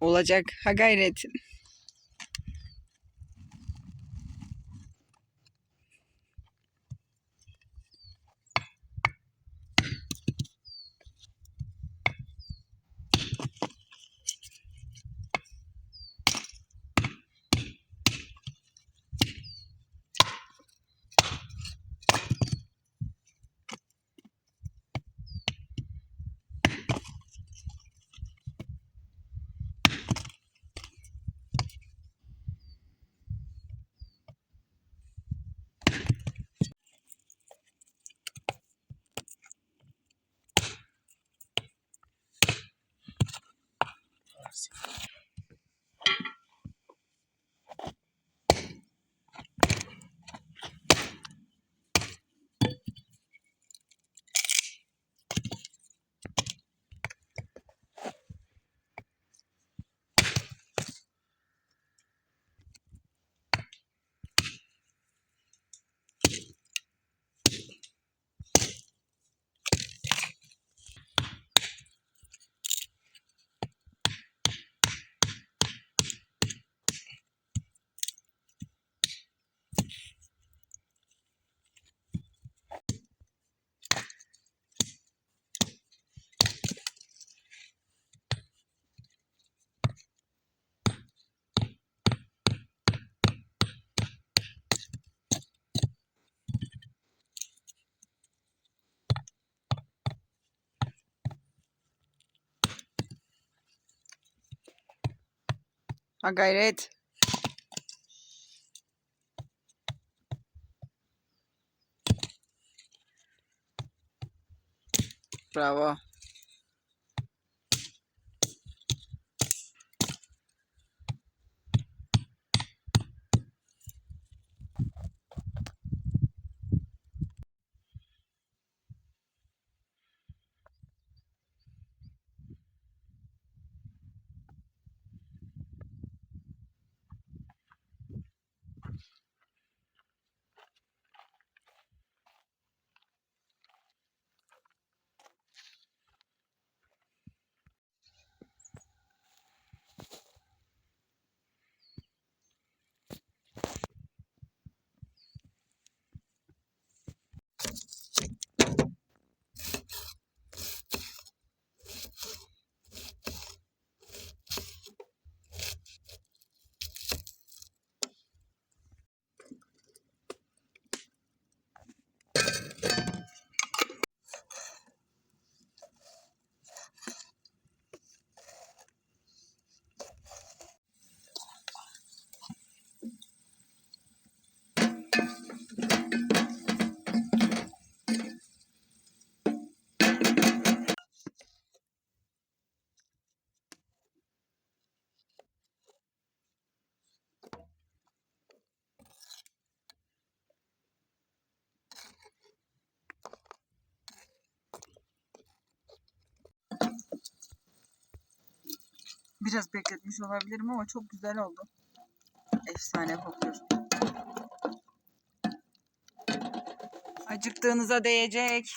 Olacak ha gayret. Ha gayret. Bravo. Biraz bekletmiş olabilirim ama çok güzel oldu. Efsane kokuyor. Acıktığınıza değecek.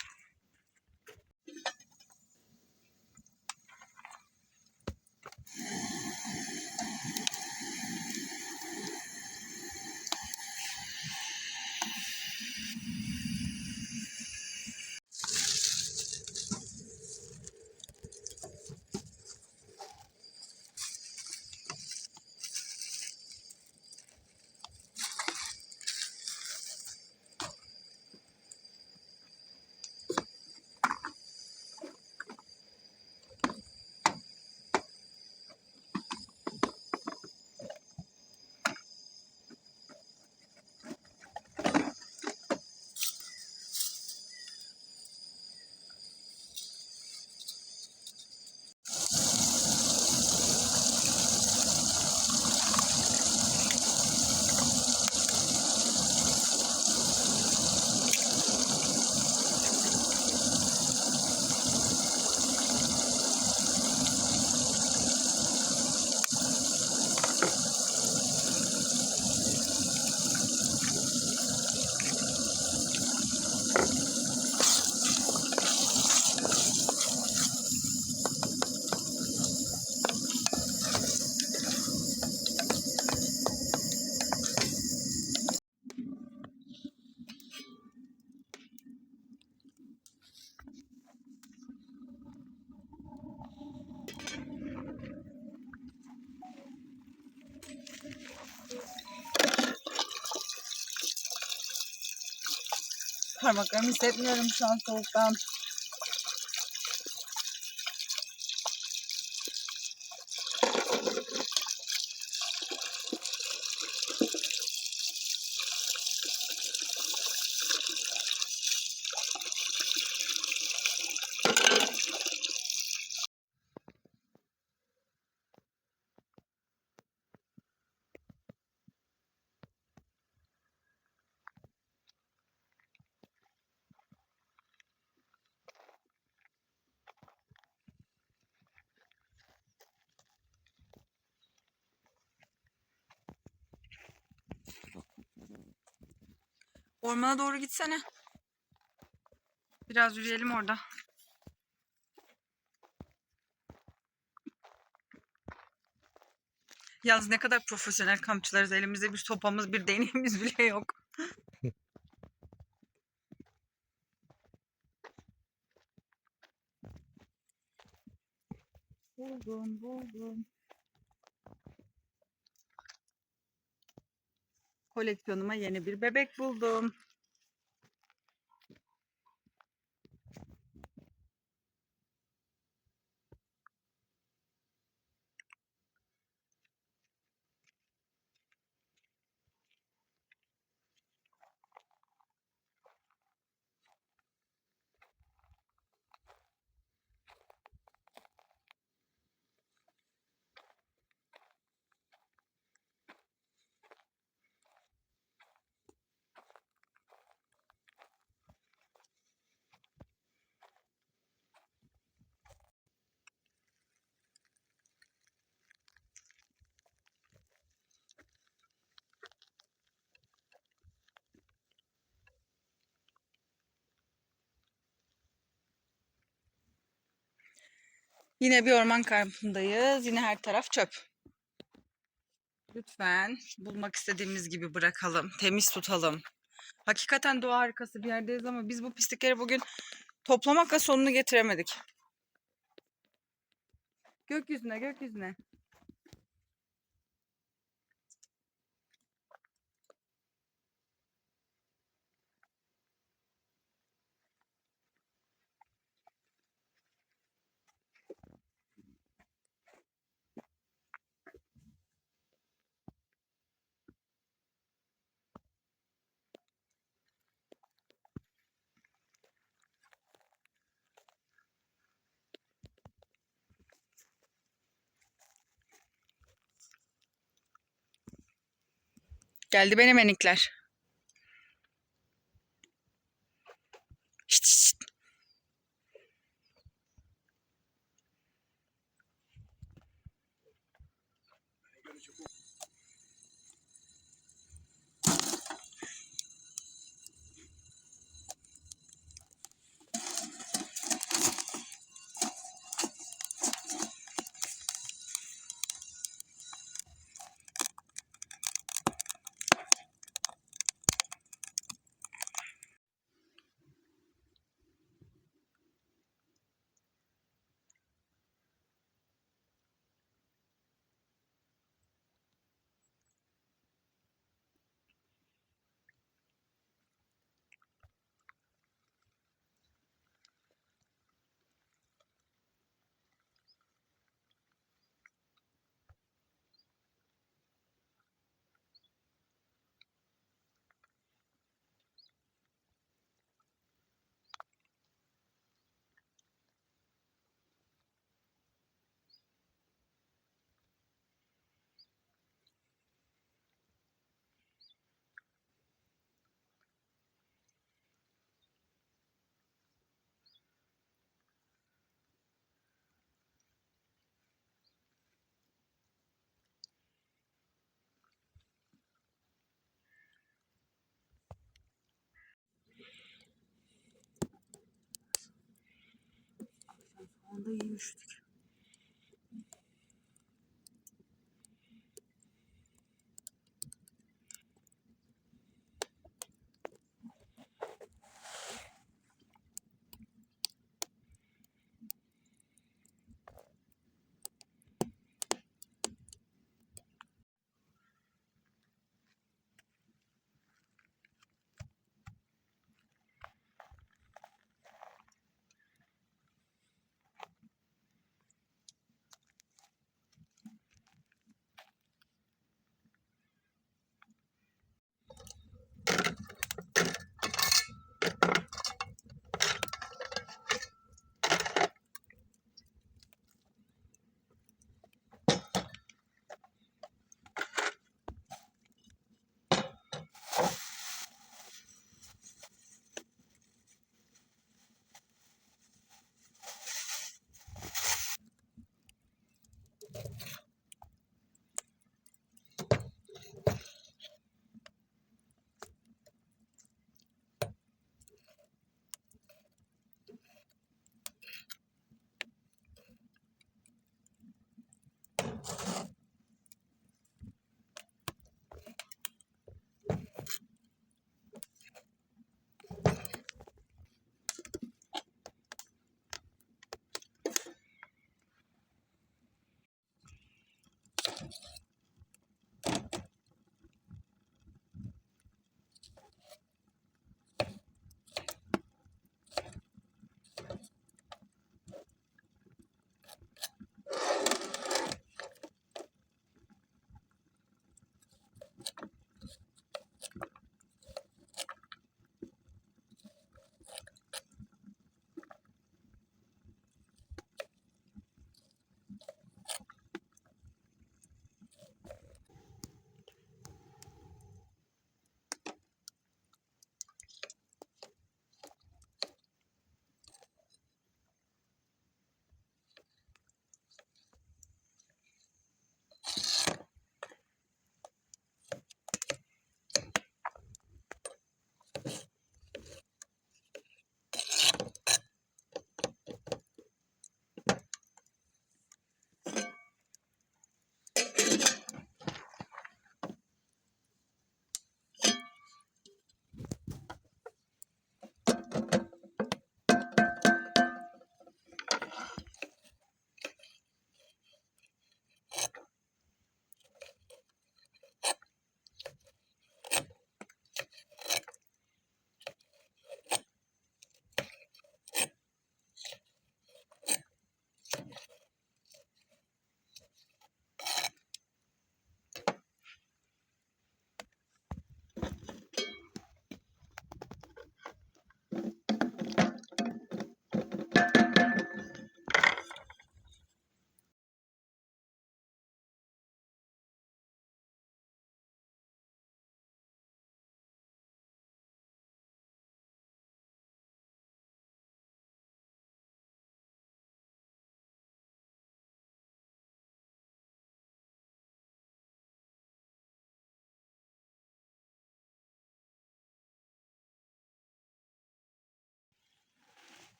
Parmaklarımı hissetmiyorum şu an soğuktan. Ormana doğru gitsene. Biraz yürüyelim orada. Yalnız ne kadar profesyonel kampçılarız. Elimizde bir sopamız, bir değneğimiz bile yok. buldum, buldum. Koleksiyonuma yeni bir bebek buldum. Yine bir orman kampındayız. Yine her taraf çöp. Lütfen bulmak istediğimiz gibi bırakalım. Temiz tutalım. Hakikaten doğa harikası bir yerdeyiz ama biz bu pislikleri bugün toplamakla sonunu getiremedik. Gökyüzüne, gökyüzüne. Geldi benim Onda iyi üşüdük.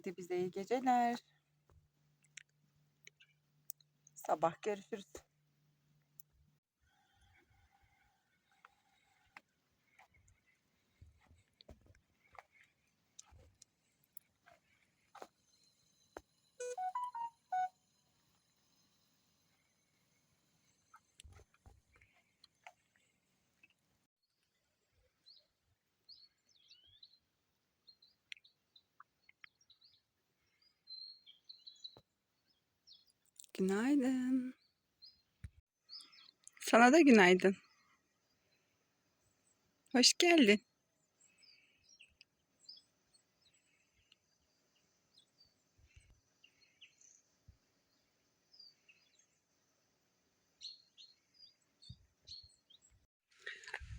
Hadi bize iyi geceler. Sabah görüşürüz. Günaydın. Sana da günaydın. Hoş geldin.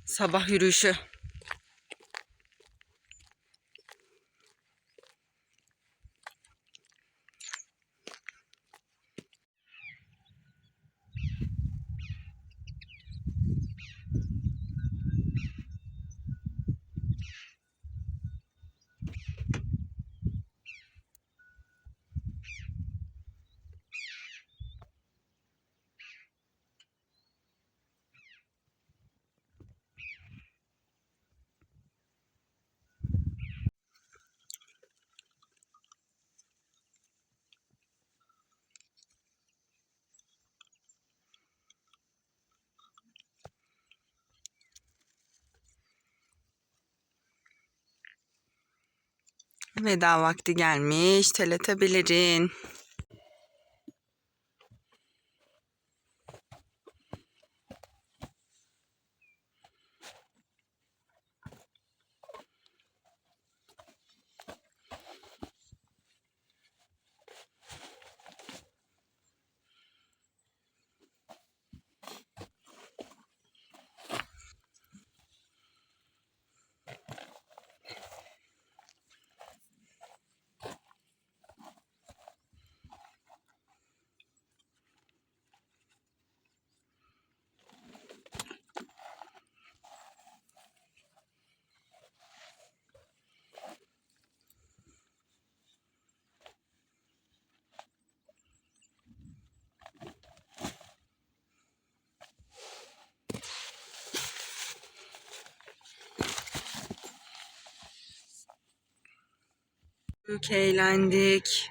Sabah yürüyüşü. Veda vakti gelmiş. Teletebilirin. Büyük eğlendik.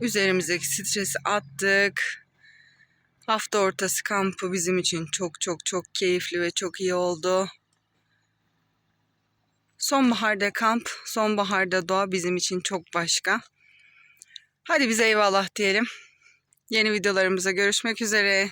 Üzerimizdeki stresi attık. Hafta ortası kampı bizim için çok çok çok keyifli ve çok iyi oldu. Sonbaharda kamp, sonbaharda doğa bizim için çok başka. Hadi bize eyvallah diyelim. Yeni videolarımıza görüşmek üzere.